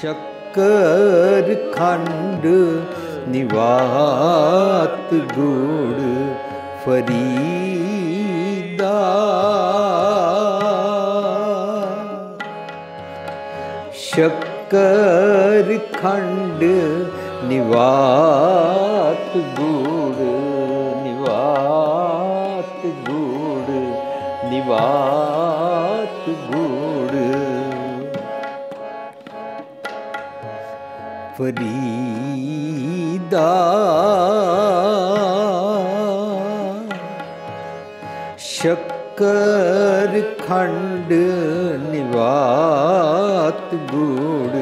ਸ਼ੱਕਰ ਖੰਡ ਨਿਵਾਤ ਗੁੜ ਫਰੀਦਾ। ਸ਼ੱਕਰ ਖੰਡ ਨਿਵਾਤ ਗੁੜ ਨਿਵਾਤ ਗੁੜ ਨਿਵਾਤ ਗੁੜ ਫਰੀਦਾ ਸ਼ੱਕਰ ਖੰਡ ਨਿਵਾਤ ਗੁੜ।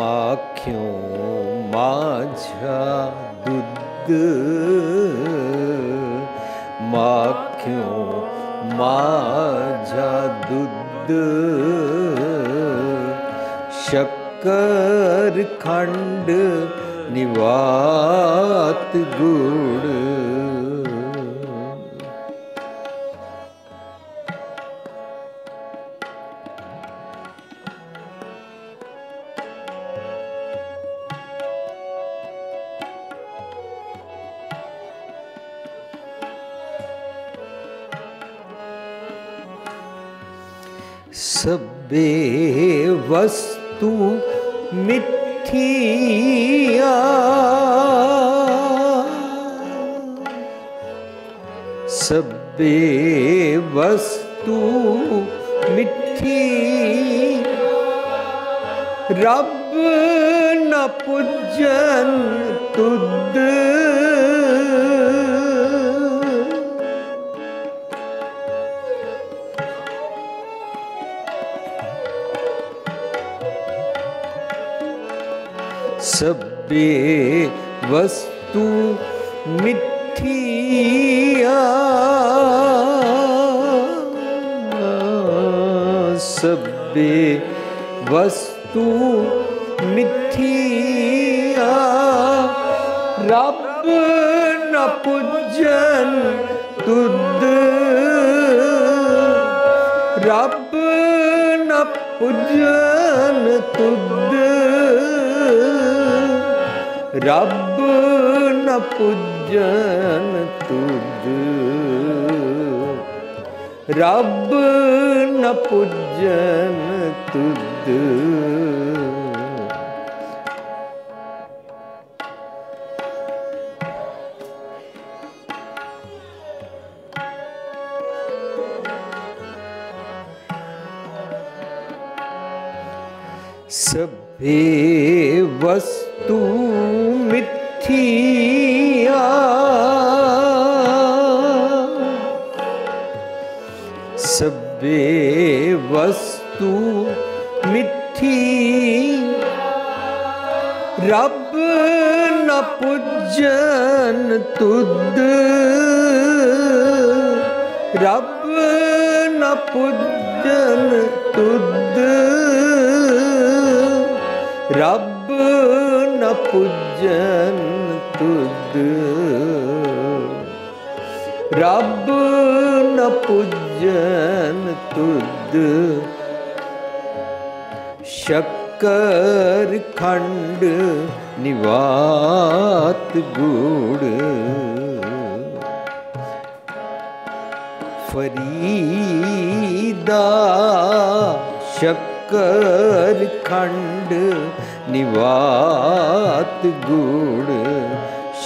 ਮਾਖਿਓ ਮਾਝਾ ਦੁੱਧ। ਮਾਖਿਓ ਮਾਝਾ ਦੁੱਧ। ਸ਼ੱਕਰ ਖੰਡ ਨਿਵਾਤ ਗੁੜ। ਸਭੇ ਵਸਤੂ ਮਿੱਠੀਆ। ਸਭੇ ਵਸਤੂ ਮਿੱਠੀ। ਰੱਬ ਨਾ ਪੁੱਜਨ ਤੁਧ ਸਭੇ ਵਸਤੂ ਮਿੱਠੀਆ। ਸਭੇ ਵਸਤੂ ਮਿੱਠੀਆ। ਰੱਬ ਨ ਪੁੱਜਨ ਤੁਧ। ਰੱਬ ਨ ਪੁੱਜਨ ਤੁਧ। ਰੱਬ ਨ ਪੁੱਜਨ ਤੁਧ। ਰੱਬ ਨ ਪੁੱਜਨ ਤੁਧ। ਸਭੇ ਵਸਤੂ ਸਭੇ ਵਸਤੂ ਮਿੱਠੀ ਰੱਬ ਨ ਪੁੱਜਨ ਤੁਧ ਰੱਬ ਨ ਪੁੱਜਨ ਤੁਧ ਰੱਬ ਨ ਪੁੱਜਨ ਤੁਧ ਰੱਬ ਨ ਪੁੱਜਨ ਤੁਧ ਸ਼ੱਕਰ ਖੰਡ ਨਿਵਾਤ ਗੁੜ। ਫਰੀਦਾ ਸ਼ੱਕਰ ਖੰਡ ਨਿਵਾਤ ਗੁੜ।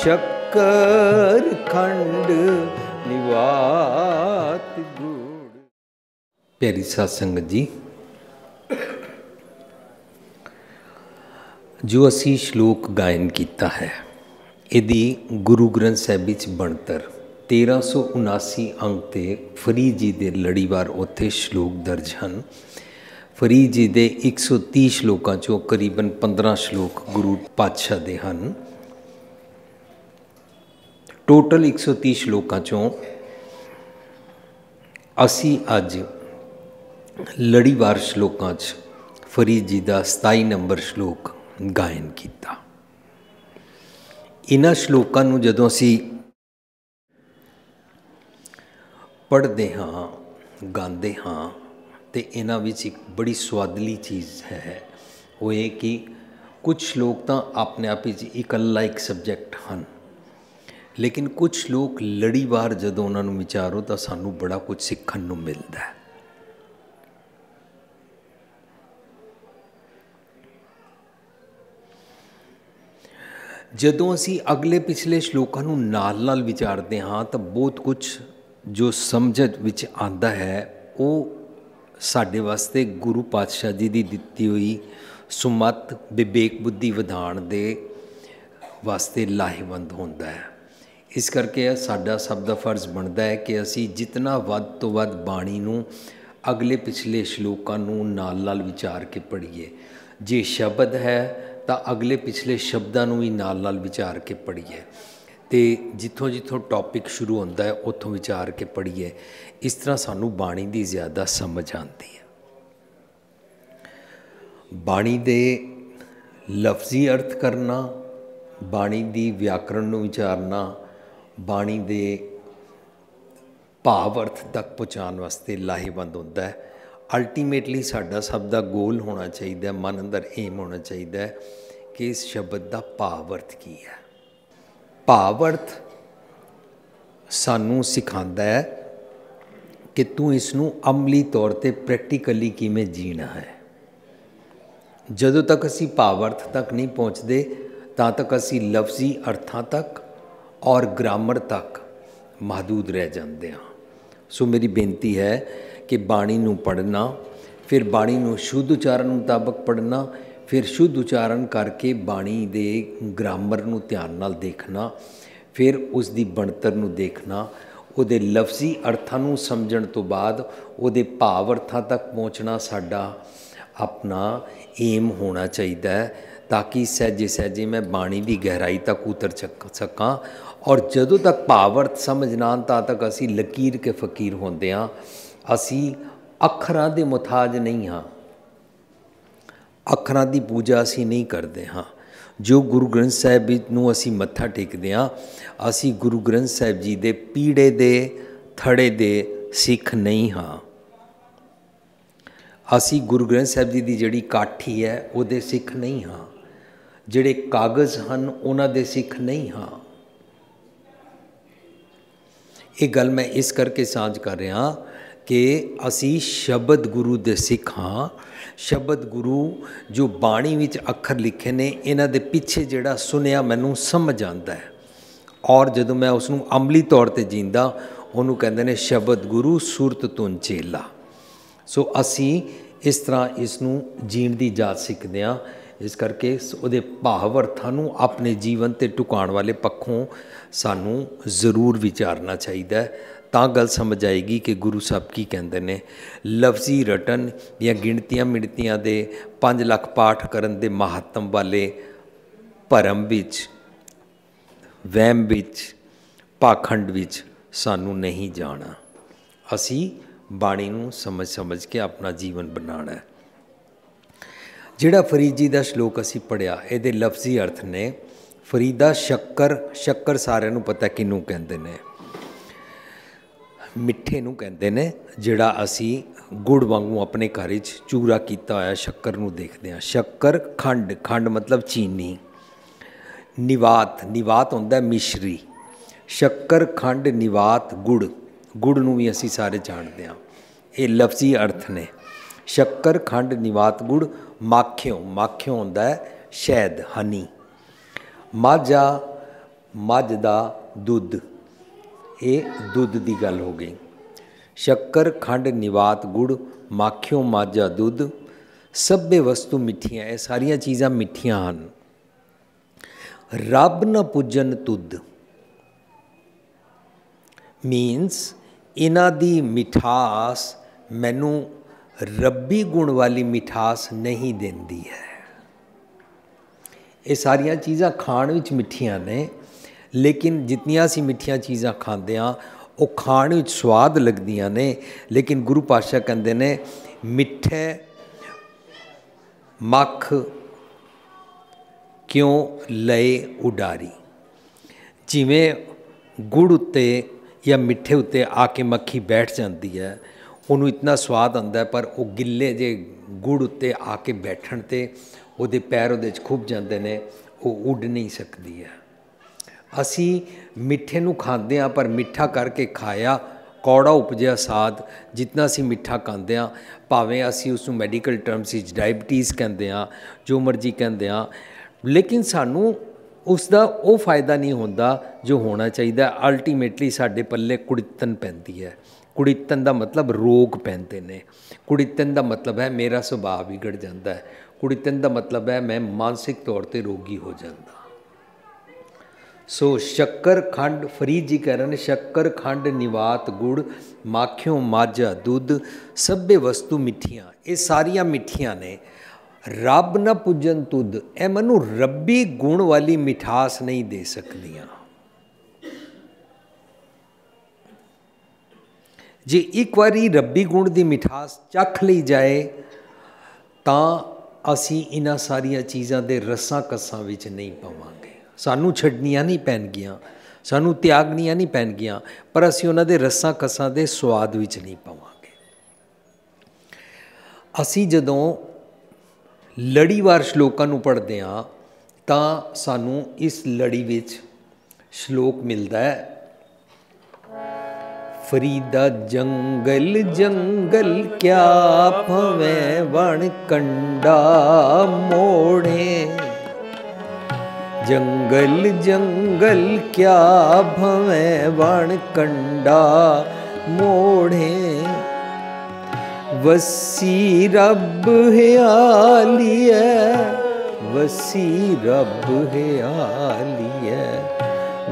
ਸ਼ੱਕਰ ਖੰਡ ਨਿਵਾਤ ਗੁੜ। ਪਿਆਰੀ ਸਾਧ ਸੰਗਤ ਜੀ। ਜੋ ਅਸੀਂ ਸ਼ਲੋਕ ਗਾਇਨ ਕੀਤਾ ਹੈ, ਇਹਦੀ ਗੁਰੂ ਗ੍ਰੰਥ ਸਾਹਿਬ ਵਿੱਚ ਬਣਤਰ 1379 ਅੰਕ ਤੇ ਫਰੀਦ ਜੀ ਦੇ ਲੜੀਵਾਰ ਉੱਥੇ ਸ਼ਲੋਕ ਦਰਜ ਹਨ। ਫਰੀਦ ਜੀ ਦੇ 130 ਸ਼ਲੋਕਾਂ ਚੋਂ ਕਰੀਬਨ 15 ਸ਼ਲੋਕ ਗੁਰੂ ਪਾਤਸ਼ਾਹ ਦੇ ਹਨ। ਟੋਟਲ 130 ਸ਼ਲੋਕਾਂ ਚੋਂ ਅਸੀਂ ਅੱਜ ਲੜੀਵਾਰ ਸ਼ਲੋਕਾਂ 'ਚ ਫਰੀਦ ਜੀ ਦਾ 27 ਨੰਬਰ ਸ਼ਲੋਕ ਗਾਇਨ ਕੀਤਾ। ਇਹਨਾਂ ਸ਼ਲੋਕਾਂ ਨੂੰ ਜਦੋਂ ਅਸੀਂ ਪੜ੍ਹਦੇ ਹਾਂ, ਗਾਉਂਦੇ ਹਾਂ, ਤੇ ਇਹਨਾਂ ਵਿੱਚ ਇੱਕ ਬੜੀ ਸਵਾਦਲੀ ਚੀਜ਼ ਹੈ, ਉਹ ਇਹ ਕਿ ਕੁਝ ਲੋਕ ਤਾਂ ਆਪਣੇ ਆਪ ਵਿੱਚ ਇਕੱਲਾ ਇੱਕ ਸਬਜੈਕਟ ਹਨ, ਲੇਕਿਨ ਕੁਝ ਲੋਕ ਲੜੀਵਾਰ ਜਦੋਂ ਉਹਨਾਂ ਨੂੰ ਵਿਚਾਰੋ ਤਾਂ ਸਾਨੂੰ ਬੜਾ ਕੁਝ ਸਿੱਖਣ ਨੂੰ ਮਿਲਦਾ ਹੈ। ਜਦੋਂ ਅਸੀਂ ਅਗਲੇ ਪਿਛਲੇ ਸ਼ਲੋਕਾਂ ਨੂੰ ਨਾਲ-ਨਾਲ ਵਿਚਾਰਦੇ ਹਾਂ, ਤਾਂ ਬਹੁਤ ਕੁਝ ਜੋ ਸਮਝ ਵਿੱਚ ਆਂਦਾ ਹੈ, ਉਹ ਸਾਡੇ ਵਾਸਤੇ ਗੁਰੂ ਪਾਤਸ਼ਾਹ ਜੀ ਦੀ ਦਿੱਤੀ ਹੋਈ ਸੁਮਤ, ਵਿਵੇਕ ਬੁੱਧੀ ਵਿਧਾਨ ਦੇ ਵਾਸਤੇ ਲਾਹੇਵੰਦ ਹੁੰਦਾ ਹੈ। ਇਸ ਕਰਕੇ ਸਾਡਾ ਸਭ ਦਾ ਫਰਜ਼ ਬਣਦਾ ਹੈ ਕਿ ਅਸੀਂ ਜਿੰਨਾ ਵੱਧ ਤੋਂ ਵੱਧ ਬਾਣੀ ਨੂੰ ਅਗਲੇ ਪਿਛਲੇ ਸ਼ਲੋਕਾਂ ਨੂੰ ਨਾਲ-ਨਾਲ ਵਿਚਾਰ ਕੇ ਪੜ੍ਹੀਏ। ਜੇ ਸ਼ਬਦ ਹੈ ਤਾਂ ਅਗਲੇ ਪਿਛਲੇ ਸ਼ਬਦਾਂ ਨੂੰ ਵੀ ਨਾਲ-ਨਾਲ ਵਿਚਾਰ ਕੇ ਪੜ੍ਹੀਏ। ਤੇ ਜਿੱਥੋਂ ਜਿੱਥੋਂ ਟੌਪਿਕ ਸ਼ੁਰੂ ਹੁੰਦਾ ਹੈ, ਉੱਥੋਂ ਵਿਚਾਰ ਕੇ ਪੜ੍ਹੀਏ। ਇਸ ਤਰ੍ਹਾਂ ਸਾਨੂੰ ਬਾਣੀ ਦੀ ਜ਼ਿਆਦਾ ਸਮਝ ਆਉਂਦੀ ਹੈ। ਬਾਣੀ ਦੇ ਲਫ਼ਜ਼ੀ ਅਰਥ ਕਰਨਾ, ਬਾਣੀ ਦੀ ਵਿਆਕਰਣ ਨੂੰ ਵਿਚਾਰਨਾ, ਬਾਣੀ ਦੇ ਭਾਵ ਅਰਥ ਤੱਕ ਪਹੁੰਚਾਉਣ ਵਾਸਤੇ ਲਾਹੇਵੰਦ ਹੁੰਦਾ ਹੈ। ਅਲਟੀਮੇਟਲੀ ਸਾਡਾ ਸਭ ਦਾ ਗੋਲ ਹੋਣਾ ਚਾਹੀਦਾ ਮਨ ਅੰਦਰ ਏਮ ਹੋਣਾ ਚਾਹੀਦਾ ਕਿ ਇਸ ਸ਼ਬਦ ਦਾ ਭਾਵ ਅਰਥ ਕੀ ਹੈ। ਭਾਵ ਅਰਥ ਸਾਨੂੰ ਸਿਖਾਉਂਦਾ ਹੈ ਕਿ ਤੂੰ ਇਸ ਨੂੰ ਅਮਲੀ ਤੌਰ ਤੇ ਪ੍ਰੈਕਟੀਕਲੀ ਕਿਵੇਂ ਜੀਣਾ ਹੈ। ਜਦੋਂ ਤੱਕ ਅਸੀਂ ਭਾਵ ਅਰਥ ਤੱਕ ਨਹੀਂ ਪਹੁੰਚਦੇ, ਤਾਂ ਤੱਕ ਅਸੀਂ ਲਫ਼ਜ਼ੀ ਅਰਥਾਂ ਤੱਕ ਔਰ ਗ੍ਰਾਮਰ ਤੱਕ ਮਹਦੂਦ ਰਹਿ ਜਾਂਦੇ ਹਾਂ। ਸੋ ਮੇਰੀ ਬੇਨਤੀ ਹੈ ਕਿ ਬਾਣੀ ਨੂੰ ਪੜ੍ਹਨਾ, ਫਿਰ ਬਾਣੀ ਨੂੰ ਸ਼ੁੱਧ ਉਚਾਰਨ ਮੁਤਾਬਕ ਪੜ੍ਹਨਾ, ਫਿਰ ਸ਼ੁੱਧ ਉਚਾਰਨ ਕਰਕੇ ਬਾਣੀ ਦੇ ਗ੍ਰਾਮਰ ਨੂੰ ਧਿਆਨ ਨਾਲ ਦੇਖਣਾ, ਫਿਰ ਉਸ ਦੀ ਬਣਤਰ ਨੂੰ ਦੇਖਣਾ, ਉਹਦੇ ਲਫ਼ਜ਼ੀ ਅਰਥਾਂ ਨੂੰ ਸਮਝਣ ਤੋਂ ਬਾਅਦ ਉਹਦੇ ਭਾਵ ਅਰਥਾਂ ਤੱਕ ਪਹੁੰਚਣਾ ਸਾਡਾ ਆਪਣਾ ਏਮ ਹੋਣਾ ਚਾਹੀਦਾ ਹੈ ਤਾਂ ਕਿ ਸਹਿਜੇ ਸਹਿਜੇ ਮੈਂ ਬਾਣੀ ਦੀ ਗਹਿਰਾਈ ਤੱਕ ਉਤਰ ਸਕਾਂ ਔਰ ਜਦੋਂ ਤੱਕ ਭਾਵ ਅਰਥ ਸਮਝ ਨਾ ਤਾਂ ਤੱਕ ਅਸੀਂ ਲਕੀਰ ਕੇ ਫਕੀਰ ਹੁੰਦੇ ਹਾਂ। ਅਸੀਂ ਅੱਖਰਾਂ ਦੇ ਮੁਤਾਜ ਨਹੀਂ ਹਾਂ। ਅੱਖਰਾਂ ਦੀ ਪੂਜਾ ਅਸੀਂ ਨਹੀਂ ਕਰਦੇ ਹਾਂ। ਜੋ ਗੁਰੂ ਗ੍ਰੰਥ ਸਾਹਿਬ ਨੂੰ ਅਸੀਂ ਮੱਥਾ ਟੇਕਦੇ ਹਾਂ, ਅਸੀਂ ਗੁਰੂ ਗ੍ਰੰਥ ਸਾਹਿਬ ਜੀ ਦੇ ਪੀੜੇ ਦੇ, ਥੜੇ ਦੇ ਸਿੱਖ ਨਹੀਂ ਹਾਂ। ਅਸੀਂ ਗੁਰੂ ਗ੍ਰੰਥ ਸਾਹਿਬ ਜੀ ਦੀ ਜਿਹੜੀ ਕਾਠੀ ਹੈ, ਉਹਦੇ ਸਿੱਖ ਨਹੀਂ ਹਾਂ। ਜਿਹੜੇ ਕਾਗਜ਼ ਹਨ, ਉਹਨਾਂ ਦੇ ਸਿੱਖ ਨਹੀਂ ਹਾਂ। ਇਹ ਗੱਲ ਮੈਂ ਇਸ ਕਰਕੇ ਸਾਂਝ ਕਰ ਰਿਹਾ ਕਿ ਅਸੀਂ ਸ਼ਬਦ ਗੁਰੂ ਦੇ ਸਿੱਖ ਹਾਂ। ਸ਼ਬਦ ਗੁਰੂ ਜੋ ਬਾਣੀ ਵਿੱਚ ਅੱਖਰ ਲਿਖੇ ਨੇ, ਇਹਨਾਂ ਦੇ ਪਿੱਛੇ ਜਿਹੜਾ ਸੁਨਿਆ ਮੈਨੂੰ ਸਮਝ ਆਉਂਦਾ ਹੈ। ਔਰ ਜਦੋਂ ਮੈਂ ਉਸ ਨੂੰ ਅਮਲੀ ਤੌਰ ਤੇ ਜੀਂਦਾ, ਉਹਨੂੰ ਕਹਿੰਦੇ ਨੇ ਸ਼ਬਦ ਗੁਰੂ ਸੂਰਤ ਤੁਨ ਚੇਲਾ। ਸੋ ਅਸੀਂ ਇਸ ਤਰ੍ਹਾਂ ਇਸ ਨੂੰ ਜੀਣ ਦੀ ਜਾਚ ਸਿੱਖਦੇ ਆ ਇਸ ਕਰਕੇ ਉਹਦੇ ਭਾਵ ਅਰਥਾਂ ਨੂੰ ਆਪਣੇ ਜੀਵਨ ਤੇ ਟੁਕਾਉਣ ਵਾਲੇ ਪੱਖੋਂ ਸਾਨੂੰ ਜ਼ਰੂਰ ਵਿਚਾਰਨਾ ਚਾਹੀਦਾ ਹੈ। ਤਾਂ ਗੱਲ ਸਮਝ ਆਏਗੀ ਕਿ ਗੁਰੂ ਸਾਹਿਬ ਕੀ ਕਹਿੰਦੇ ਨੇ। ਲਫ਼ਜ਼ੀ ਰਟਨ ਜਾਂ ਗਿਣਤੀਆਂ ਮਿਣਤੀਆਂ ਦੇ 5 ਲੱਖ ਪਾਠ ਕਰਨ ਦੇ ਮਹੱਤਮ ਵਾਲੇ ਭਰਮ ਵਿੱਚ, ਵਹਿਮ ਵਿੱਚ, ਪਾਖੰਡ ਵਿੱਚ ਸਾਨੂੰ ਨਹੀਂ ਜਾਣਾ। ਅਸੀਂ ਬਾਣੀ ਨੂੰ ਸਮਝ ਸਮਝ ਕੇ ਆਪਣਾ ਜੀਵਨ ਬਣਾਉਣਾ ਹੈ। ਜਿਹੜਾ ਫਰੀਦ ਜੀ ਦਾ ਸ਼ਲੋਕ ਅਸੀਂ ਪੜਿਆ ਇਹਦੇ ਲਫ਼ਜ਼ੀ ਅਰਥ ਨੇ, ਫਰੀਦਾ ਸ਼ੱਕਰ ਸ਼ੱਕਰ ਸਾਰਿਆਂ ਨੂੰ ਪਤਾ ਕਿਨੂੰ ਕਹਿੰਦੇ ਨੇ। ਮਿੱਠੇ ਨੂੰ ਕਹਿੰਦੇ ਨੇ, ਜਿਹੜਾ ਅਸੀਂ ਗੁੜ ਵਾਂਗੂ ਆਪਣੇ ਘਰ ਵਿੱਚ ਚੂਰਾ ਕੀਤਾ ਹੋਇਆ ਸ਼ੱਕਰ ਨੂੰ ਦੇਖਦੇ ਹਾਂ। ਸ਼ੱਕਰ ਖੰਡ ਖੰਡ ਮਤਲਬ ਚੀਨੀ। ਨਿਵਾਤ ਨਿਵਾਤ ਹੁੰਦਾ ਮਿਸ਼ਰੀ। ਸ਼ੱਕਰ, ਖੰਡ, ਨਿਵਾਤ, ਗੁੜ। ਗੁੜ ਨੂੰ ਵੀ ਅਸੀਂ ਸਾਰੇ ਜਾਣਦੇ ਹਾਂ। ਇਹ ਲਫ਼ਜ਼ੀ ਅਰਥ ਨੇ। ਸ਼ੱਕਰ, ਖੰਡ, ਨਿਵਾਤ, ਗੁੜ ਮਾਖਿਓ। ਮਾਖਿਓ ਹੁੰਦਾ ਹੈ ਸ਼ਹਿਦ, ਹਨੀ। ਮਾਝਾ, ਮੱਝ ਦਾ ਦੁੱਧ। ਇਹ ਦੁੱਧ ਦੀ ਗੱਲ ਹੋ ਗਈ। ਸ਼ੱਕਰ, ਖੰਡ, ਨਿਵਾਤ, ਗੁੜ, ਮਾਖਿਓ, ਮਾਝਾ ਦੁੱਧ, ਸਭੇ ਵਸਤੂ ਮਿੱਠੀਆਂ, ਇਹ ਸਾਰੀਆਂ ਚੀਜ਼ਾਂ ਮਿੱਠੀਆਂ ਹਨ। ਰੱਬ ਨਾ ਪੂਜਨ ਤੁਧ। ਮੀਨਸ ਇਹਨਾਂ ਦੀ ਮਿਠਾਸ ਮੈਨੂੰ ਰੱਬੀ ਗੁਣ ਵਾਲੀ ਮਿਠਾਸ ਨਹੀਂ ਦਿੰਦੀ ਹੈ। ਇਹ ਸਾਰੀਆਂ ਚੀਜ਼ਾਂ ਖਾਣ ਵਿੱਚ ਮਿੱਠੀਆਂ ਨੇ। ਲੇਕਿਨ ਜਿੰਨੀਆਂ ਅਸੀਂ ਮਿੱਠੀਆਂ ਚੀਜ਼ਾਂ ਖਾਂਦੇ ਆ ਉਹ ਖਾਣ ਵਿੱਚ ਸਵਾਦ ਲੱਗਦੀਆਂ ਨੇ। ਲੇਕਿਨ ਗੁਰੂ ਪਾਤਸ਼ਾਹ ਕਹਿੰਦੇ ਨੇ, ਮਿੱਠੇ ਮੱਖ ਕਿਉਂ ਲਏ ਉਡਾਰੀ? ਜਿਵੇਂ ਗੁੜ ਉੱਤੇ ਜਾਂ ਮਿੱਠੇ ਉੱਤੇ ਆ ਕੇ ਮੱਖੀ ਬੈਠ ਜਾਂਦੀ ਹੈ, ਉਹਨੂੰ ਇਤਨਾ ਸਵਾਦ ਆਉਂਦਾ ਪਰ ਉਹ ਗਿੱਲੇ ਜੇ ਗੁੜ ਉੱਤੇ ਆ ਕੇ ਬੈਠਣ ਤੇ ਉਹਦੇ ਪੈਰ ਉਹਦੇ 'ਚ ਖੁੱਭ ਜਾਂਦੇ ਨੇ, ਉਹ ਉੱਡ ਨਹੀਂ ਸਕਦੀ ਹੈ। ਅਸੀਂ ਮਿੱਠੇ ਨੂੰ ਖਾਂਦੇ ਆ ਪਰ ਮਿੱਠਾ ਕਰਕੇ ਖਾਇਆ ਕੌੜਾ ਉਪਜਿਆ ਸਾਦ ਜਿੰਨਾ ਅਸੀਂ ਮਿੱਠਾ ਖਾਂਦੇ ਆ ਭਾਵੇਂ ਅਸੀਂ ਉਸ ਨੂੰ ਮੈਡੀਕਲ ਟਰਮਸ ਵਿੱਚ ਡਾਇਬੀਟੀਜ਼ ਕਹਿੰਦੇ ਆ ਜੋ ਮਰਜ਼ੀ ਕਹਿੰਦੇ ਆ ਲੇਕਿਨ ਸਾਨੂੰ ਉਸ ਦਾ ਉਹ ਫਾਇਦਾ ਨਹੀਂ ਹੁੰਦਾ ਜੋ ਹੋਣਾ ਚਾਹੀਦਾ। ਅਲਟੀਮੇਟਲੀ ਸਾਡੇ ਪੱਲੇ ਕੁੜਿੱਤਨ ਪੈਂਦੀ ਹੈ। ਕੁੜਿੱਤਨ ਦਾ ਮਤਲਬ ਰੋਗ ਪੈਂਦੇ ਨੇ। ਕੁੜਿੱਤਨ ਦਾ ਮਤਲਬ ਹੈ ਮੇਰਾ ਸੁਭਾਅ ਵਿਗੜ ਜਾਂਦਾ ਹੈ। ਕੁੜਿੱਤਨ ਦਾ ਮਤਲਬ ਹੈ ਮੈਂ ਮਾਨਸਿਕ ਤੌਰ ਤੇ ਰੋਗੀ ਹੋ ਜਾਂਦਾ। ਸੋ ਸ਼ੱਕਰ ਖੰਡ ਫਰੀਦ ਕਰਨ ਸ਼ੱਕਰ ਖੰਡ ਨਿਵਾਤ ਗੁੜ, ਮਾਖਿਓ ਮਾਝਾ, ਦੁੱਧ, ਸਭੇ ਵਸਤੂ ਮਿੱਠੀਆਂ, ਇਹ ਸਾਰੀਆਂ ਮਿੱਠੀਆਂ ਨੇ। ਰੱਬ ਨਾ ਪੁੱਜਨ ਤੁਧ, ਇਹ ਮਨੂੰ ਰੱਬੀ ਗੁਣ ਵਾਲੀ ਮਿਠਾਸ ਨਹੀਂ ਦੇ ਸਕਦੀਆਂ। ਜੇ ਇੱਕ ਵਾਰੀ ਰੱਬੀ ਗੁਣ ਦੀ ਮਿਠਾਸ ਚੱਖ ਲਈ ਜਾਏ, ਤਾਂ ਅਸੀਂ ਇਹਨਾਂ ਸਾਰੀਆਂ ਚੀਜ਼ਾਂ ਦੇ ਰਸਾਂ ਕਸਾਂ ਵਿੱਚ ਨਹੀਂ ਪਾਵਾਂਗੇ। ਸਾਨੂੰ ਛੱਡਣੀਆਂ ਨਹੀਂ ਪੈਣਗੀਆਂ, ਸਾਨੂੰ ਤਿਆਗਣੀਆਂ ਨਹੀਂ ਪੈਣਗੀਆਂ, ਪਰ ਅਸੀਂ ਉਹਨਾਂ ਦੇ ਰਸਾਂ ਕਸਾਂ ਦੇ ਸਵਾਦ ਵਿੱਚ ਨਹੀਂ ਪਾਵਾਂਗੇ। ਅਸੀਂ ਜਦੋਂ ਲੜੀਵਾਰ ਸ਼ਲੋਕਾਂ ਨੂੰ ਪੜ੍ਹਦੇ ਹਾਂ, ਤਾਂ ਸਾਨੂੰ ਇਸ ਲੜੀ ਵਿੱਚ ਸ਼ਲੋਕ ਮਿਲਦਾ ਹੈ। ਫਰੀਦਾ ਜੰਗਲ ਜੰਗਲ ਕਿਆ ਭਵੇਂ, ਵਣ ਕੰਡਾ ਮੋੜੇ। ਜੰਗਲ ਜੰਗਲ ਕਿਆ ਭਵੇਂ ਵਣ ਕੰਡਾ ਮੋੜੇ। ਵਸੀ ਰੱਬ ਹਿਆਲੀਐ, ਵਸੀ ਰੱਬ ਹਿਆਲੀਐ,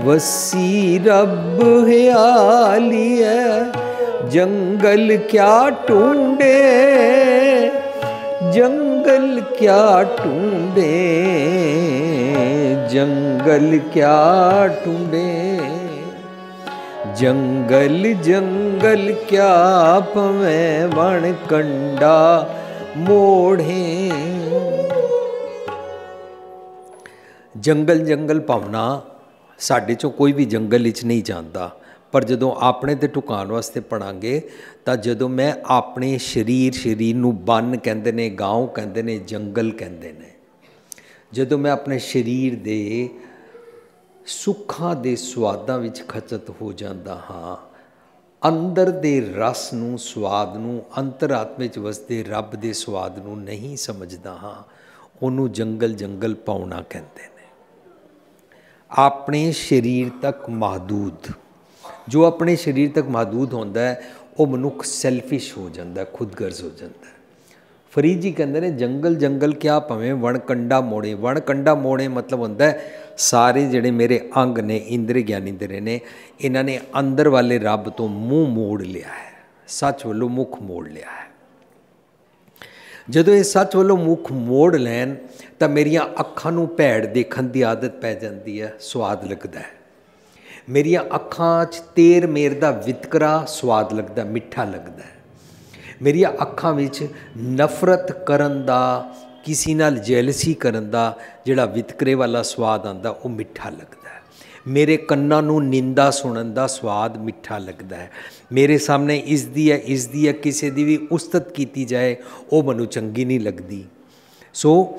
ਵਸੀ ਰੱਬ ਹਿਆਲੀਐ, ਜੰਗਲ ਕਿਆ ਟੂੰਡੇ ਜੰਗਲ ਕਿਆ ਟੂੰਡੇ ਜੰਗਲ ਕਿਆ ਟੂੰਡੇ ਜੰਗਲ ਜੰਗਲ ਕਿਆ ਪਵੇਂ ਵਣ ਕੰਡਾ ਮੋੜੇ ਜੰਗਲ ਜੰਗਲ ਭਾਵਨਾ ਸਾਡੇ ਚੋਂ ਕੋਈ ਵੀ ਜੰਗਲ ਵਿੱਚ ਨਹੀਂ ਜਾਂਦਾ। ਪਰ ਜਦੋਂ ਆਪਣੇ ਤੇ ਟੁਕਾਉਣ ਵਾਸਤੇ ਪੜਾਂਗੇ, ਤਾਂ ਜਦੋਂ ਮੈਂ ਆਪਣੇ ਸਰੀਰ ਸਰੀਰ ਨੂੰ ਬੰਨ ਕਹਿੰਦੇ ਨੇ, ਗਾਉਂ ਕਹਿੰਦੇ ਨੇ, ਜੰਗਲ ਕਹਿੰਦੇ ਨੇ। ਜਦੋਂ ਮੈਂ ਆਪਣੇ ਸਰੀਰ ਦੇ ਸੁੱਖਾਂ ਦੇ ਸਵਾਦਾਂ ਵਿੱਚ ਖਚਤ ਹੋ ਜਾਂਦਾ ਹਾਂ, ਅੰਦਰ ਦੇ ਰਸ ਨੂੰ, ਸਵਾਦ ਨੂੰ, ਅੰਤਰਾਤਮੇ ਵਿੱਚ ਵਸਦੇ ਰੱਬ ਦੇ ਸਵਾਦ ਨੂੰ ਨਹੀਂ ਸਮਝਦਾ ਹਾਂ, ਉਹਨੂੰ ਜੰਗਲ ਜੰਗਲ ਪਾਉਣਾ ਕਹਿੰਦੇ ਨੇ। ਆਪਣੇ ਸਰੀਰ ਤੱਕ ਮਹਦੂਦ, ਜੋ ਆਪਣੇ ਸਰੀਰ ਤੱਕ ਮਹਦੂਦ ਹੁੰਦਾ ਹੈ, ਉਹ ਮਨੁੱਖ ਸੈਲਫਿਸ਼ ਹੋ ਜਾਂਦਾ ਖੁਦਗਰਜ਼ ਹੋ ਜਾਂਦਾ ਫਰੀਦ ਜੀ ਕਹਿੰਦੇ ਨੇ, ਜੰਗਲ ਜੰਗਲ ਕਿਆ ਭਵੇਂ, ਵਣ ਕੰਡਾ ਮੋੜੇ। ਵਣ ਕੰਡਾ ਮੋੜੇ ਮਤਲਬ ਹੁੰਦਾ ਸਾਰੇ ਜਿਹੜੇ ਮੇਰੇ ਅੰਗ ਨੇ, ਇੰਦਰ ਗਿਆਨੀ ਦੇ ਨੇ, ਇਹਨਾਂ ਨੇ ਅੰਦਰ ਵਾਲੇ ਰੱਬ ਤੋਂ ਮੂੰਹ ਮੋੜ ਲਿਆ ਹੈ, ਸੱਚ ਵੱਲੋਂ ਮੁਖ ਮੋੜ ਲਿਆ ਹੈ। ਜਦੋਂ ਇਹ ਸੱਚ ਵੱਲੋਂ ਮੁਖ ਮੋੜ ਲੈਣ, ਤਾਂ ਮੇਰੀਆਂ ਅੱਖਾਂ ਨੂੰ ਭੈੜ ਦੇਖਣ ਦੀ ਆਦਤ ਪੈ ਜਾਂਦੀ ਹੈ, ਸਵਾਦ ਲੱਗਦਾ ਹੈ। ਮੇਰੀਆਂ ਅੱਖਾਂ 'ਚ ਤੇਰ ਮੇਰ ਦਾ ਵਿਤਕਰਾ ਸਵਾਦ ਲੱਗਦਾ, ਮਿੱਠਾ ਲੱਗਦਾ ਮੇਰੀਆਂ ਅੱਖਾਂ ਵਿੱਚ ਨਫ਼ਰਤ ਕਰਨ ਦਾ, ਕਿਸੇ ਨਾਲ ਜੈਲਸੀ ਕਰਨ ਦਾ ਜਿਹੜਾ ਵਿਤਕਰੇ ਵਾਲਾ ਸਵਾਦ ਆਂਦਾ ਉਹ ਮਿੱਠਾ ਲੱਗਦਾ ਹੈ। ਮੇਰੇ ਕੰਨਾਂ ਨੂੰ ਨਿੰਦਾ ਸੁਣਨ ਦਾ ਸਵਾਦ ਮਿੱਠਾ ਲੱਗਦਾ ਹੈ। ਮੇਰੇ ਸਾਹਮਣੇ ਇਸ ਦੀ ਹੈ ਇਸ ਦੀ ਹੈ, ਕਿਸੇ ਦੀ ਵੀ ਉਸਤਤ ਕੀਤੀ ਜਾਏ, ਉਹ ਮੈਨੂੰ ਚੰਗੀ ਨਹੀਂ ਲੱਗਦੀ। ਸੋ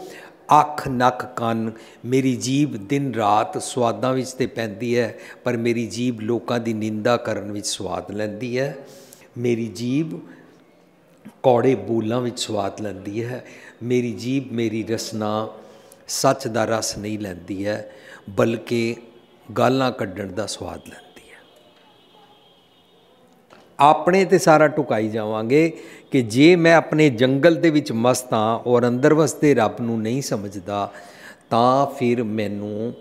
ਅੱਖ, ਨੱਕ, ਕੰਨ ਮੇਰੀ ਜੀਬ ਦਿਨ ਰਾਤ ਸਵਾਦਾਂ ਵਿੱਚ ਤੇ ਪੈਂਦੀ ਹੈ, ਪਰ ਮੇਰੀ ਜੀਬ ਲੋਕਾਂ ਦੀ ਨਿੰਦਾ ਕਰਨ ਵਿੱਚ ਸਵਾਦ ਲੈਂਦੀ ਹੈ। ਮੇਰੀ ਜੀਬ ਕੌੜੇ ਬੋਲਾਂ ਵਿੱਚ ਸਵਾਦ ਲੈਂਦੀ ਹੈ। ਮੇਰੀ ਜੀਬ ਮੇਰੀ ਰਸਨਾ ਸੱਚ ਦਾ ਰਸ ਨਹੀਂ ਲੈਂਦੀ ਹੈ, ਬਲਕਿ ਗਾਲਾਂ ਕੱਢਣ ਦਾ ਸਵਾਦ ਲੈਂਦੀ ਹੈ। ਆਪਣੇ ਤੇ ਸਾਰਾ ਟੁਕਾਈ ਜਾਵਾਂਗੇ ਕਿ ਜੇ ਮੈਂ ਆਪਣੇ ਜੰਗਲ ਦੇ ਵਿੱਚ ਮਸਤ ਹਾਂ ਔਰ ਅੰਦਰ ਵਸਦੇ ਰੱਬ ਨੂੰ ਨਹੀਂ ਸਮਝਦਾ, ਤਾਂ ਫਿਰ ਮੈਨੂੰ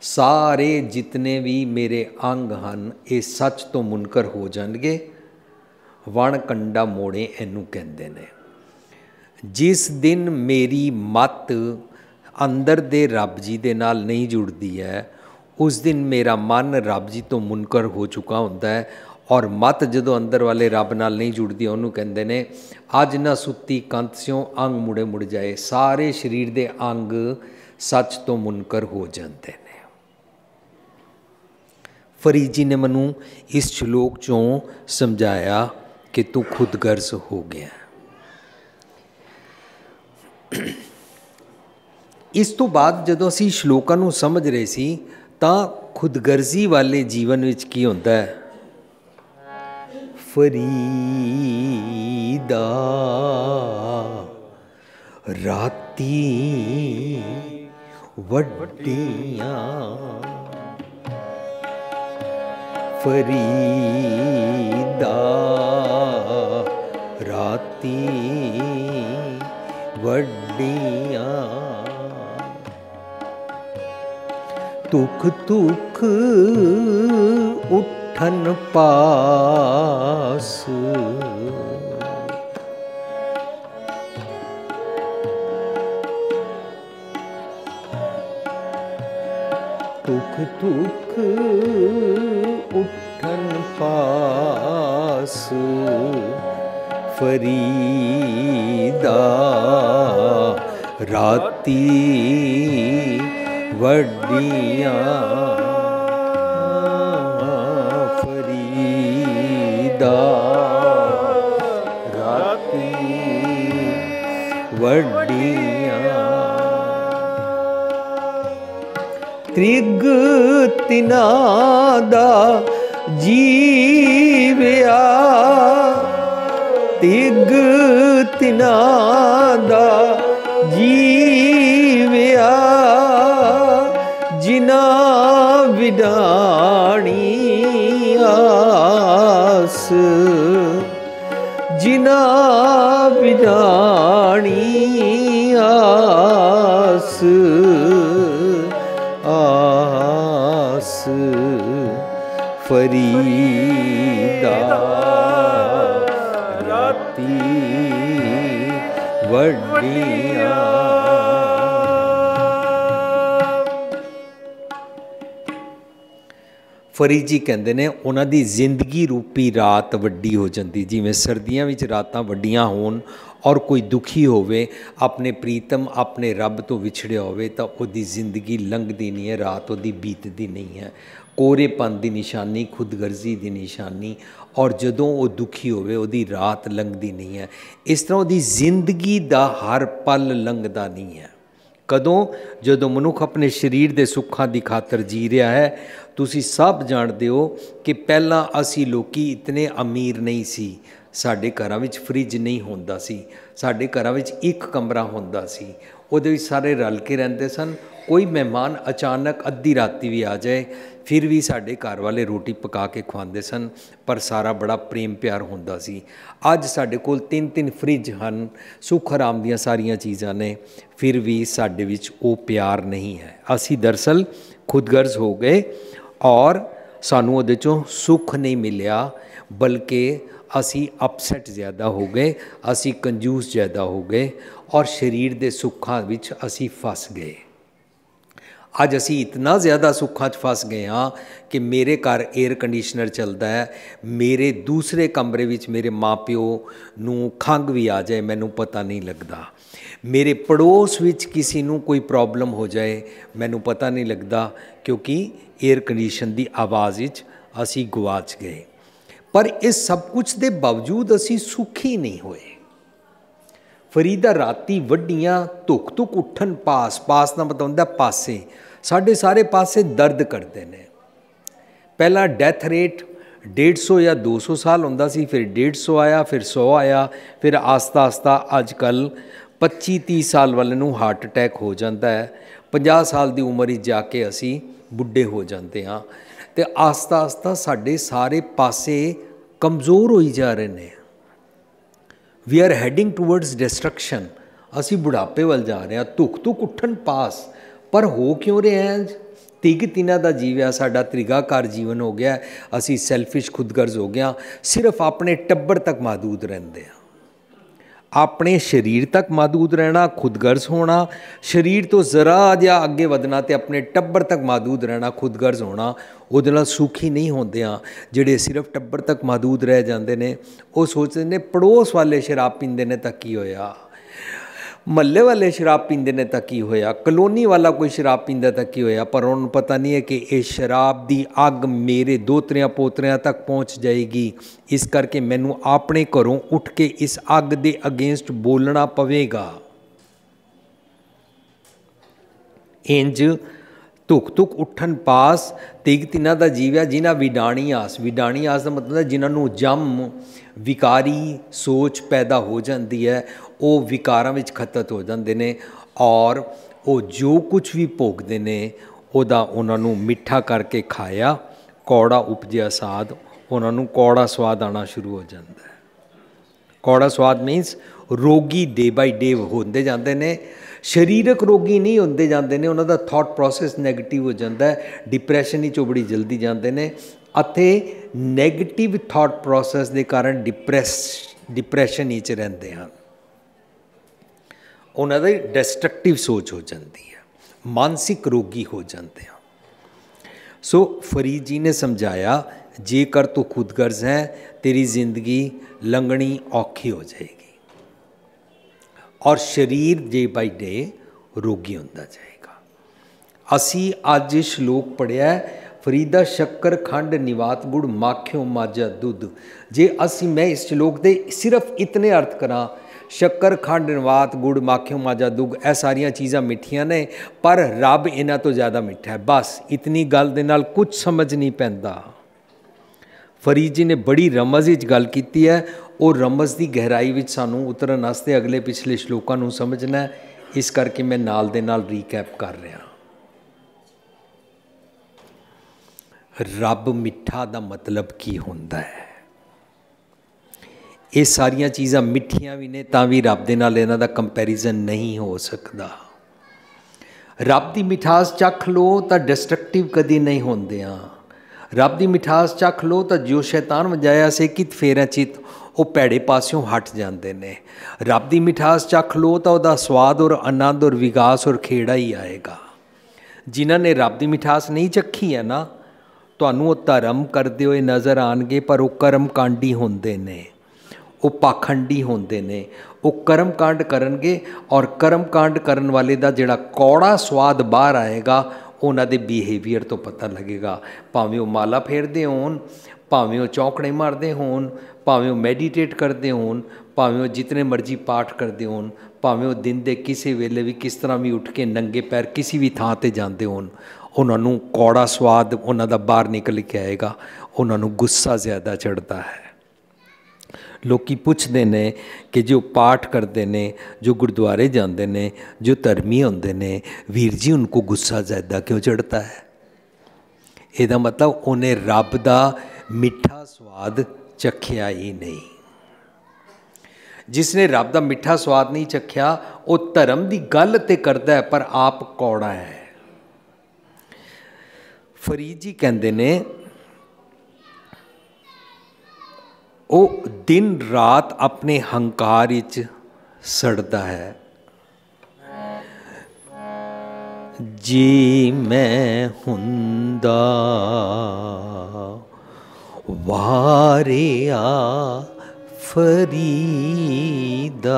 ਸਾਰੇ ਜਿਤਨੇ ਵੀ ਮੇਰੇ ਅੰਗ ਹਨ, ਇਹ ਸੱਚ ਤੋਂ ਮੁਨਕਰ ਹੋ ਜਾਣਗੇ। ਵਣ ਕੰਡਾ ਮੋੜੇ ਇਹਨੂੰ ਕਹਿੰਦੇ ਨੇ। ਜਿਸ ਦਿਨ ਮੇਰੀ ਮਤ ਅੰਦਰ ਦੇ ਰੱਬ ਜੀ ਦੇ ਨਾਲ ਨਹੀਂ ਜੁੜਦੀ ਹੈ, ਉਸ ਦਿਨ ਮੇਰਾ ਮਨ ਰੱਬ ਜੀ ਤੋਂ ਮੁਨਕਰ ਹੋ ਚੁੱਕਾ ਹੁੰਦਾ ਹੈ ਔਰ ਮਤ ਜਦੋਂ ਅੰਦਰ ਵਾਲੇ ਰੱਬ ਨਾਲ ਨਹੀਂ ਜੁੜਦੀ, ਉਹਨੂੰ ਕਹਿੰਦੇ ਨੇ, ਅੱਜ ਨਾ ਸੁੱਤੀ ਕੰਤ ਸਿਓ ਅੰਗ ਮੁੜੇ ਮੁੜ ਜਾਏ, ਸਾਰੇ ਸਰੀਰ ਦੇ ਅੰਗ ਸੱਚ ਤੋਂ ਮੁਨਕਰ ਹੋ ਜਾਂਦੇ ਨੇ। ਫਰੀਦ ਜੀ ਨੇ ਮੈਨੂੰ ਇਸ ਸ਼ਲੋਕ ਚੋਂ ਸਮਝਾਇਆ ਕਿ ਤੂੰ ਖੁਦਗਰਜ਼ ਹੋ ਗਿਆ। ਇਸ ਤੋਂ ਬਾਅਦ ਜਦੋਂ ਅਸੀਂ ਸ਼ਲੋਕਾਂ ਨੂੰ ਸਮਝ ਰਹੇ ਸੀ, ਤਾਂ ਖੁਦਗਰਜ਼ੀ ਵਾਲੇ ਜੀਵਨ ਵਿੱਚ ਕੀ ਹੁੰਦਾ ਹੈ? ਫਰੀਦਾ, ਰਾਤੀ ਵੱਡੀਆਂ ਫਰੀਦਾ। ਰਾਤੀ ਵੱਡੀਆਂ ਤੁਖ ਤੁਖ ਉਠਨ ਪਾਸ। ਦੁੱਖ ਦੁੱਖ ਫਰੀਦਾ। ਰਾਤੀ ਵੱਡੀਆਂ ਫਰੀਦਾ। ਰਾਤੀ ਵੱਡੀਆਂ ਤ੍ਰਿਗ ਤਿਨਾ ਦਾ ਜੀਵਿਆ ਤਿਗ ਤਿਨਾ ਦਾ ਜੀਵਿਆ ਜਿਨਾ ਵਿਡਾਣੀ ਆਸ। ਜਿਨਾ ਵਿਡਾਣੀ ਆਸ। ਆਸ। ਫਰੀਦਾ ਰਾਤੀ ਵੱਡੀਆਂ ਫਰੀਦ ਜੀ ਕਹਿੰਦੇ ਨੇ, ਉਹਨਾਂ ਦੀ ਜ਼ਿੰਦਗੀ ਰੂਪੀ ਰਾਤ ਵੱਡੀ ਹੋ ਜਾਂਦੀ, ਜਿਵੇਂ ਸਰਦੀਆਂ ਵਿੱਚ ਰਾਤਾਂ ਵੱਡੀਆਂ ਹੋਣ ਔਰ ਕੋਈ ਦੁਖੀ ਹੋਵੇ, ਆਪਣੇ ਪ੍ਰੀਤਮ ਆਪਣੇ ਰੱਬ ਤੋਂ ਵਿਛੜਿਆ ਹੋਵੇ, ਤਾਂ ਉਹਦੀ ਜ਼ਿੰਦਗੀ ਲੰਘਦੀ ਨਹੀਂ ਹੈ, ਰਾਤ ਉਹਦੀ ਬੀਤਦੀ ਨਹੀਂ ਹੈ। ਕੋਰੇਪਨ ਦੀ ਨਿਸ਼ਾਨੀ, ਖੁਦਗਰਜ਼ੀ ਦੀ ਨਿਸ਼ਾਨੀ ਔਰ ਜਦੋਂ ਉਹ ਦੁਖੀ ਹੋਵੇ, ਉਹਦੀ ਰਾਤ ਲੰਘਦੀ ਨਹੀਂ ਹੈ। ਇਸ ਤਰ੍ਹਾਂ ਉਹਦੀ ਜ਼ਿੰਦਗੀ ਦਾ ਹਰ ਪਲ ਲੰਘਦਾ ਨਹੀਂ ਹੈ। ਕਦੋਂ? ਜਦੋਂ ਮਨੁੱਖ ਆਪਣੇ ਸਰੀਰ ਦੇ ਸੁੱਖਾਂ ਦੀ ਖਾਤਰ ਜੀ ਰਿਹਾ ਹੈ। ਤੁਸੀਂ ਸਭ ਜਾਣਦੇ ਹੋ ਕਿ ਪਹਿਲਾਂ ਅਸੀਂ ਲੋਕੀ ਇਤਨੇ ਅਮੀਰ ਨਹੀਂ ਸੀ। ਸਾਡੇ ਘਰਾਂ ਵਿੱਚ ਫ੍ਰਿਜ ਨਹੀਂ ਹੁੰਦਾ ਸੀ। ਸਾਡੇ ਘਰਾਂ ਵਿੱਚ ਇੱਕ ਕਮਰਾ ਹੁੰਦਾ ਸੀ। ਉਹਦੇ ਵਿੱਚ ਸਾਰੇ ਰਲ ਕੇ ਰਹਿੰਦੇ ਸਨ। ਕੋਈ ਮਹਿਮਾਨ ਅਚਾਨਕ ਅੱਧੀ ਰਾਤੀ ਵੀ ਆ ਜਾਏ, ਫਿਰ ਵੀ ਸਾਡੇ ਘਰ ਵਾਲੇ ਰੋਟੀ ਪਕਾ ਕੇ ਖਵਾਉਂਦੇ ਸਨ, ਪਰ ਸਾਰਾ ਬੜਾ ਪ੍ਰੇਮ ਪਿਆਰ ਹੁੰਦਾ ਸੀ। ਅੱਜ ਸਾਡੇ ਕੋਲ ਤਿੰਨ ਤਿੰਨ ਫ੍ਰਿਜ ਹਨ, ਸੁੱਖ ਆਰਾਮ ਦੀਆਂ ਸਾਰੀਆਂ ਚੀਜ਼ਾਂ ਨੇ, ਫਿਰ ਵੀ ਸਾਡੇ ਵਿੱਚ ਉਹ ਪਿਆਰ ਨਹੀਂ ਹੈ। ਅਸੀਂ ਦਰਸਲ ਖੁਦਗਰਜ਼ ਹੋ ਗਏ ਔਰ ਸਾਨੂੰ ਉਹਦੇ ਚੋਂ ਸੁੱਖ ਨਹੀਂ ਮਿਲਿਆ, ਬਲਕਿ ਅਸੀਂ ਅਪਸੈਟ ਜ਼ਿਆਦਾ ਹੋ ਗਏ, ਅਸੀਂ ਕੰਜੂਸ ਜ਼ਿਆਦਾ ਹੋ ਗਏ ਔਰ ਸਰੀਰ ਦੇ ਸੁੱਖਾਂ ਵਿੱਚ ਅਸੀਂ ਫਸ ਗਏ। ਅੱਜ ਅਸੀਂ ਇਤਨਾ ਜ਼ਿਆਦਾ ਸੁੱਖਾਂ 'ਚ ਫਸ ਗਏ ਹਾਂ ਕਿ ਮੇਰੇ ਘਰ 에ਅਰ ਕੰਡੀਸ਼ਨਰ ਚੱਲਦਾ ਹੈ, ਮੇਰੇ ਦੂਸਰੇ ਕਮਰੇ ਵਿੱਚ ਮੇਰੇ ਮਾਪਿਓ ਨੂੰ ਖੰਗ ਵੀ ਆ ਜਾਏ, ਮੈਨੂੰ ਪਤਾ ਨਹੀਂ ਲੱਗਦਾ। ਮੇਰੇ ਪੜੋਸ ਵਿੱਚ ਕਿਸੇ ਨੂੰ ਕੋਈ ਪ੍ਰੋਬਲਮ ਹੋ ਜਾਏ, ਮੈਨੂੰ ਪਤਾ ਨਹੀਂ ਲੱਗਦਾ, ਕਿਉਂਕਿ 에ਅਰ ਕੰਡੀਸ਼ਨ ਦੀ ਆਵਾਜ਼ ਵਿੱਚ ਅਸੀਂ ਗਵਾਚ ਗਏ। ਪਰ ਇਸ ਸਭ ਕੁਝ ਦੇ ਬਾਵਜੂਦ ਅਸੀਂ ਸੁਖੀ ਨਹੀਂ ਹੋਏ। ਫਰੀਦਾ ਰਾਤੀ ਵੱਡੀਆਂ ਧੁੱਕ ਧੁੱਕ ਉੱਠਣ ਪਾਸ ਪਾਸ ਦਾ ਮਤਲਬ ਹੁੰਦਾ ਪਾਸੇ ਸਾਡੇ ਸਾਰੇ ਪਾਸੇ ਦਰਦ ਕਰਦੇ ਨੇ। ਪਹਿਲਾ ਡੈਥ ਰੇਟ 150 ਜਾਂ 200 ਸਾਲ ਹੁੰਦਾ ਸੀ, ਫਿਰ 150 ਆਇਆ, ਫਿਰ 100 ਆਇਆ, ਫਿਰ ਆਸਤਾ ਆਸਤਾ ਅੱਜ ਕੱਲ 25 30 ਸਾਲ ਵਾਲੇ ਨੂੰ ਹਾਰਟ ਅਟੈਕ ਹੋ ਜਾਂਦਾ ਹੈ। 50 ਸਾਲ ਦੀ ਉਮਰ ਵਿੱਚ ਜਾ ਕੇ ਅਸੀਂ ਬੁੱਢੇ ਹੋ ਜਾਂਦੇ ਹਾਂ ਤੇ ਆਸਤਾ ਆਸਤਾ ਸਾਡੇ ਸਾਰੇ ਪਾਸੇ ਕਮਜ਼ੋਰ ਹੋਈ ਜਾ ਰਹੇ ਨੇ। We are heading towards destruction ਅਸੀਂ ਬੁਢਾਪੇ ਵੱਲ ਜਾ ਰਹੇ ਹਾਂ। ਧੁੱਖ ਧੁੱਕ ਉੱਠਣ ਪਾਸ ਪਰ ਹੋ ਕਿਉਂ ਰਿਹਾ ਹਾਂ? ਤਿਗ ਤਿਨਾ ਦਾ ਜੀਵਿਆ ਸਾਡਾ ਤ੍ਰਿਗਾਕਾਰ ਜੀਵਨ ਹੋ ਗਿਆ। ਅਸੀਂ ਸੈਲਫਿਸ਼ ਖੁਦਗਰਜ਼ ਹੋ ਗਿਆ ਸਿਰਫ ਆਪਣੇ ਟੱਬਰ ਤੱਕ ਮਾਦੂਦ ਰਹਿੰਦੇ ਆ ਆਪਣੇ ਸਰੀਰ ਤੱਕ ਮਾਦੂਦ ਰਹਿਣਾ, ਖੁਦਗਰਜ਼ ਹੋਣਾ, ਸਰੀਰ ਤੋਂ ਜ਼ਰਾ ਜਿਹਾ ਅੱਗੇ ਵਧਣਾ ਤੇ ਆਪਣੇ ਟੱਬਰ ਤੱਕ ਮਾਦੂਦ ਰਹਿਣਾ, ਖੁਦਗਰਜ਼ ਹੋਣਾ, ਉਹਦੇ ਨਾਲ ਸੁਖੀ ਨਹੀਂ ਹੁੰਦੇ ਆ ਜਿਹੜੇ ਸਿਰਫ ਟੱਬਰ ਤੱਕ ਮਾਦੂਦ ਰਹਿ ਜਾਂਦੇ ਨੇ, ਉਹ ਸੋਚਦੇ ਨੇ, ਪੜੋਸ ਵਾਲੇ ਸ਼ਰਾਬ ਪੀਂਦੇ ਨੇ ਤਾਂ ਕੀ ਹੋਇਆ? ਮਹੱਲੇ ਵਾਲੇ ਸ਼ਰਾਬ ਪੀਂਦੇ ਨੇ ਤਾਂ ਕੀ ਹੋਇਆ? ਕਲੋਨੀ ਵਾਲਾ ਕੋਈ ਸ਼ਰਾਬ ਪੀਂਦਾ ਤਾਂ ਕੀ ਹੋਇਆ? ਪਰ ਉਹਨੂੰ ਪਤਾ ਨਹੀਂ ਹੈ ਕਿ ਇਹ ਸ਼ਰਾਬ ਦੀ ਅੱਗ ਮੇਰੇ ਦੋਤਰਿਆਂ ਪੋਤਰਿਆਂ ਤੱਕ ਪਹੁੰਚ ਜਾਏਗੀ। ਇਸ ਕਰਕੇ ਮੈਨੂੰ ਆਪਣੇ ਘਰੋਂ ਉੱਠ ਕੇ ਇਸ ਅੱਗ ਦੇ ਅਗੇਂਸਟ ਬੋਲਣਾ ਪਵੇਗਾ। ਇੰਜ ਧੁਕ ਧੁਕ ਉੱਠਣ ਪਾਸ ਤੀਗ ਤਿਨਾ ਦਾ ਜੀਵਿਆ ਜਿਨ੍ਹਾਂ ਵਿਡਾਣੀ ਆਸ। ਵਿਡਾਣੀ ਆਸ ਦਾ ਮਤਲਬ ਹੈ ਜਿਨ੍ਹਾਂ ਨੂੰ ਜਮ ਵਿਕਾਰੀ ਸੋਚ ਪੈਦਾ ਹੋ ਜਾਂਦੀ ਹੈ, ਉਹ ਵਿਕਾਰਾਂ ਵਿੱਚ ਖਤਤ ਹੋ ਜਾਂਦੇ ਨੇ ਔਰ ਉਹ ਜੋ ਕੁਝ ਵੀ ਭੋਗਦੇ ਨੇ, ਉਹਦਾ ਉਹਨਾਂ ਨੂੰ ਮਿੱਠਾ ਕਰਕੇ ਖਾਇਆ, ਕੌੜਾ ਉਪਜਿਆ ਸਾਦ ਉਹਨਾਂ ਨੂੰ ਕੌੜਾ ਸਵਾਦ ਆਣਾ ਸ਼ੁਰੂ ਹੋ ਜਾਂਦਾ ਹੈ। ਕੌੜਾ ਸਵਾਦ ਮੀਨਸ ਰੋਗੀ ਡੇ ਬਾਈ ਡੇ ਹੁੰਦੇ ਜਾਂਦੇ ਨੇ। ਸਰੀਰਕ ਰੋਗੀ ਨਹੀਂ ਹੁੰਦੇ ਜਾਂਦੇ ਨੇ, ਉਹਨਾਂ ਦਾ ਥਾਟ ਪ੍ਰੋਸੈਸ 네ਗੇਟਿਵ ਹੋ ਜਾਂਦਾ ਹੈ ਡਿਪਰੈਸ਼ਨ ਵਿੱਚ ਬੜੀ ਜਲਦੀ ਜਾਂਦੇ ਨੇ ਅਤੇ 네ਗੇਟਿਵ ਥਾਟ ਪ੍ਰੋਸੈਸ ਦੇ ਕਾਰਨ ਡਿਪਰੈਸ ਡਿਪਰੈਸ਼ਨ ਵਿੱਚ ਰਹਿੰਦੇ ਹਨ। ਉਹਨਾਂ ਦੀ ਡਿਸਟਰਕਟਿਵ ਸੋਚ ਹੋ ਜਾਂਦੀ ਹੈ, ਮਾਨਸਿਕ ਰੋਗੀ ਹੋ ਜਾਂਦੇ ਹਨ। ਸੋ ਫਰੀਦ ਜੀ ਨੇ ਸਮਝਾਇਆ, ਜੇਕਰ ਤੂੰ ਖੁਦਗਰਜ਼ ਹੈ, ਤੇਰੀ ਜ਼ਿੰਦਗੀ ਲੰਘਣੀ ਔਖੀ ਹੋ ਜਾਏਗੀ। ਔਰ ਸਰੀਰ ਡੇ ਬਾਈ ਡੇ ਰੋਗੀ ਹੁੰਦਾ ਜਾਏਗਾ। ਅਸੀਂ ਅੱਜ ਸ਼ਲੋਕ ਪੜਿਆ ਫਰੀਦਾ ਸ਼ੱਕਰ ਖੰਡ ਨਿਵਾਤ ਗੁੜ ਮਾਖਿਓ ਮਾਜਾ ਦੁੱਧ। ਜੇ ਅਸੀਂ ਮੈਂ ਇਸ ਸ਼ਲੋਕ ਦੇ ਸਿਰਫ ਇਤਨੇ ਅਰਥ ਕਰਾਂ, ਸ਼ੱਕਰ ਖੰਡ ਨਿਵਾਤ ਗੁੜ ਮਾਖਿਓ ਮਾਜਾ ਦੁੱਧ, ਇਹ ਸਾਰੀਆਂ ਚੀਜ਼ਾਂ ਮਿੱਠੀਆਂ ਨੇ, ਪਰ ਰੱਬ ਇਹਨਾਂ ਤੋਂ ਜ਼ਿਆਦਾ ਮਿੱਠਾ ਹੈ। ਬਸ ਇਤਨੀ ਗੱਲ ਦੇ ਨਾਲ ਕੁਝ ਸਮਝ ਨਹੀਂ ਪੈਂਦਾ। ਫਰੀਦ ਜੀ ਨੇ ਬੜੀ ਰਮਜ਼ ਵਿੱਚ ਗੱਲ ਕੀਤੀ ਹੈ ਉਹ ਰਮਜ਼ ਦੀ ਗਹਿਰਾਈ ਵਿੱਚ ਸਾਨੂੰ ਉਤਰਨ ਵਾਸਤੇ ਅਗਲੇ ਪਿਛਲੇ ਸ਼ਲੋਕਾਂ ਨੂੰ ਸਮਝਣਾ ਇਸ ਕਰਕੇ ਮੈਂ ਨਾਲ ਦੇ ਨਾਲ ਰੀਕੈਪ ਕਰ ਰਿਹਾ ਰੱਬ ਮਿੱਠਾ ਦਾ ਮਤਲਬ ਕੀ ਹੁੰਦਾ ਹੈ? ਇਹ ਸਾਰੀਆਂ ਚੀਜ਼ਾਂ ਮਿੱਠੀਆਂ ਵੀ ਨੇ, ਤਾਂ ਵੀ ਰੱਬ ਦੇ ਨਾਲ ਇਹਨਾਂ ਦਾ ਕੰਪੈਰੀਜ਼ਨ ਨਹੀਂ ਹੋ ਸਕਦਾ। ਰੱਬ ਦੀ ਮਿਠਾਸ ਚੱਖ ਲੋ ਤਾਂ ਡਿਸਟਰਕਟਿਵ ਕਦੀ ਨਹੀਂ ਹੁੰਦੇ ਆ ਰੱਬ ਦੀ ਮਿਠਾਸ ਚੱਖ ਲੋ ਤਾਂ ਜੋ ਸ਼ੈਤਾਨ ਵਜਾਇਆ ਸੇ ਕਿਤ ਫੇਰਾ ਚਿਤ ਉਹ ਭੈੜੇ ਪਾਸਿਓਂ ਹਟ ਜਾਂਦੇ ਨੇ। ਰੱਬ ਦੀ ਮਿਠਾਸ ਚੱਖ ਲੋ ਤਾਂ ਉਹਦਾ ਸਵਾਦ ਔਰ ਆਨੰਦ ਔਰ ਵਿਕਾਸ ਔਰ ਖੇੜਾ ਹੀ ਆਏਗਾ। ਜਿਨ੍ਹਾਂ ਨੇ ਰੱਬ ਦੀ ਮਿਠਾਸ ਨਹੀਂ ਚੱਖੀ ਹੈ ਨਾ, ਤੁਹਾਨੂੰ ਉਹ ਧਰਮ ਕਰਦੇ ਹੋਏ ਨਜ਼ਰ ਆਣਗੇ, ਪਰ ਉਹ ਕਰਮ ਕਾਂਡੀ ਹੁੰਦੇ ਨੇ। ਉਹ ਪਾਖੰਡੀ ਹੁੰਦੇ ਨੇ। ਉਹ ਕਰਮ ਕਾਂਡ ਕਰਨਗੇ ਔਰ ਕਰਮ ਕਾਂਡ ਕਰਨ ਵਾਲੇ ਦਾ ਜਿਹੜਾ ਕੌੜਾ ਸਵਾਦ ਬਾਹਰ ਆਏਗਾ, ਉਹਨਾਂ ਦੇ ਬਿਹੇਵੀਅਰ ਤੋਂ ਪਤਾ ਲੱਗੇਗਾ। ਭਾਵੇਂ ਉਹ ਮਾਲਾ ਫੇਰਦੇ ਹੋਣ, ਭਾਵੇਂ ਉਹ ਚੌਂਕੜੇ ਮਾਰਦੇ ਹੋਣ ਭਾਵੇਂ ਉਹ ਮੈਡੀਟੇਟ ਕਰਦੇ ਹੋਣ, ਭਾਵੇਂ ਉਹ ਜਿਤਨੇ ਮਰਜ਼ੀ ਪਾਠ ਕਰਦੇ ਹੋਣ, ਭਾਵੇਂ ਉਹ ਦਿਨ ਦੇ ਕਿਸੇ ਵੇਲੇ ਵੀ ਕਿਸ ਤਰ੍ਹਾਂ ਵੀ ਉੱਠ ਕੇ ਨੰਗੇ ਪੈਰ ਕਿਸੇ ਵੀ ਥਾਂ ਤੇ ਜਾਂਦੇ ਹੋਣ, ਉਹਨਾਂ ਨੂੰ ਕੌੜਾ ਸਵਾਦ ਉਹਨਾਂ ਦਾ ਬਾਹਰ ਨਿਕਲ ਕੇ ਆਏਗਾ, ਉਹਨਾਂ ਨੂੰ ਗੁੱਸਾ ਜ਼ਿਆਦਾ ਚੜਦਾ ਹੈ। ਲੋਕੀ ਪੁੱਛਦੇ ਨੇ ਕਿ ਜੋ ਪਾਠ ਕਰਦੇ ਨੇ, ਜੋ ਗੁਰਦੁਆਰੇ ਜਾਂਦੇ ਨੇ, ਜੋ ਧਰਮੀ ਹੁੰਦੇ ਨੇ, ਵੀਰ ਜੀ ਉनको ਗੁੱਸਾ ਜ਼ਿਆਦਾ ਕਿਉਂ ਚੜਦਾ ਹੈ? ਇਹਦਾ ਮਤਲਬ ਉਹਨੇ ਰੱਬ ਦਾ ਮਿੱਠਾ ਸਵਾਦ ਚੱਖਿਆ ਹੀ ਨਹੀਂ। ਜਿਸ ਨੇ ਰੱਬ ਦਾ ਮਿੱਠਾ ਸਵਾਦ ਨਹੀਂ ਚੱਖਿਆ, ਉਹ ਧਰਮ ਦੀ ਗੱਲ ਤੇ ਕਰਦਾ ਹੈ, ਪਰ ਆਪ ਕੌੜਾ ਹੈ। ਫਰੀਦ ਜੀ ਕਹਿੰਦੇ ਨੇ, ਉਹ ਦਿਨ ਰਾਤ ਆਪਣੇ ਹੰਕਾਰ ਵਿੱਚ ਸੜਦਾ ਹੈ। ਜੀ ਮੈਂ ਹੁੰਦਾ ਵਾਰਿਆ ਫਰੀਦਾ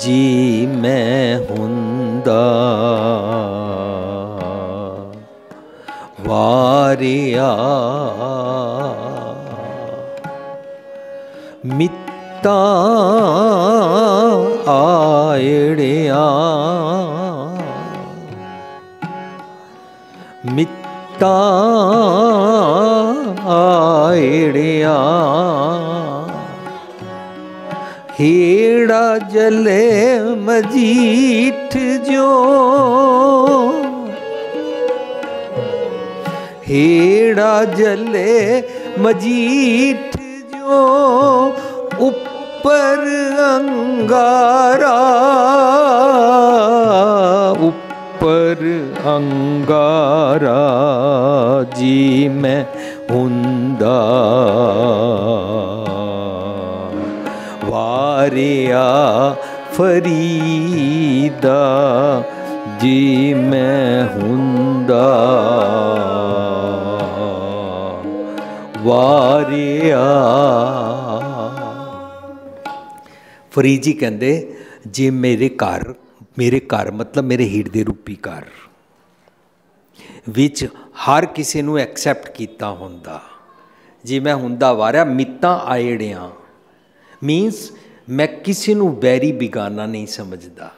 ਜੀ ਮੈਂ ਹੁੰਦਾ। ਵਾਰਿਆ ਮਿੱਤਾ ਆਇੜਿਆ। ਮਿੱਤਾ ਆਇੜਿਆ। ਹੀੜਾ ਜਲੇ ਮਜੀਠ ਜੋ ਹੀੜਾ ਜਲੇ ਮਜੀਠ ਜੋ ਉੱਪਰ ਅੰਗਾਰਾ। ਉੱਪਰ ਅੰਗਾਰਾ ਜੀ ਮੈਂ ਹੁੰਦਾ। ਵਾਰਿਆ ਫਰੀਦਾ ਜੀ ਮੈਂ ਹੁੰਦਾ। ਵਾਰਿਆ ਫਰੀਦ ਜੀ ਕਹਿੰਦੇ, ਜੇ ਮੇਰੇ ਘਰ ਮੇਰੇ ਘਰ ਮਤਲਬ ਮੇਰੇ ਹਿਰਦੇ ਰੂਪੀ ਘਰ। ਵਿੱਚ ਹਰ ਕਿਸੇ ਨੂੰ ਐਕਸੈਪਟ ਕੀਤਾ ਹੁੰਦਾ। ਜੇ ਮੈਂ ਹੁੰਦਾ ਵਾਰਿਆ, ਮਿੱਤਾਂ ਆਏੜਿਆਂ। ਮੀਨਸ ਮੈਂ ਕਿਸੇ ਨੂੰ ਵੈਰੀ ਬਿਗਾਨਾ ਨਹੀਂ ਸਮਝਦਾ।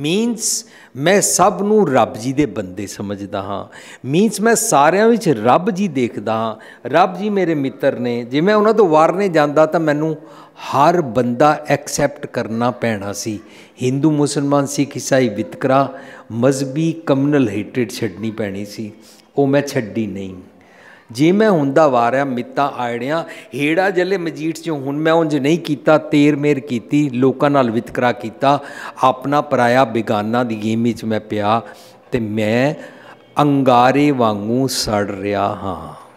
ਮੀਨਸ ਮੈਂ ਸਭ ਨੂੰ ਰੱਬ ਜੀ ਦੇ ਬੰਦੇ ਸਮਝਦਾ ਹਾਂ। ਮੀਨਸ ਮੈਂ ਸਾਰਿਆਂ ਵਿੱਚ ਰੱਬ ਜੀ ਦੇਖਦਾ ਹਾਂ। ਰੱਬ ਜੀ ਮੇਰੇ ਮਿੱਤਰ ਨੇ। ਜੇ ਮੈਂ ਉਹਨਾਂ ਤੋਂ ਵਾਰਨੇ ਜਾਂਦਾ ਤਾਂ ਮੈਨੂੰ ਹਰ ਬੰਦਾ ਐਕਸੈਪਟ ਕਰਨਾ ਪੈਣਾ ਸੀ। ਹਿੰਦੂ ਮੁਸਲਮਾਨ ਸਿੱਖ ਈਸਾਈ ਵਿਤਕਰਾ ਮਜ਼ਬੀ ਕਮਨਲ ਹੇਟਡ ਛੱਡਣੀ ਪੈਣੀ ਸੀ। ਉਹ ਮੈਂ ਛੱਡੀ ਨਹੀਂ। ਜੇ ਮੈਂ ਹੁੰਦਾ ਵਾਰਿਆ, ਮਿੱਤਾ ਆੜਿਆਂ, ਹੇੜਾ ਜਲੇ ਮਜੀਠ ਚੋਂ, ਹੁਣ ਮੈਂ ਉਂਝ ਨਹੀਂ ਕੀਤਾ, ਤੇਰ ਮੇਰ ਕੀਤੀ, ਲੋਕਾਂ ਨਾਲ ਵਿਤਕਰਾ ਕੀਤਾ, ਆਪਣਾ ਪਰਾਇਆ ਬੇਗਾਨਾ ਦੀ ਗੇਮ ਵਿੱਚ ਮੈਂ ਪਿਆ ਤੇ ਮੈਂ ਅੰਗਾਰੇ ਵਾਂਗੂ ਸੜ ਰਿਹਾ ਹਾਂ।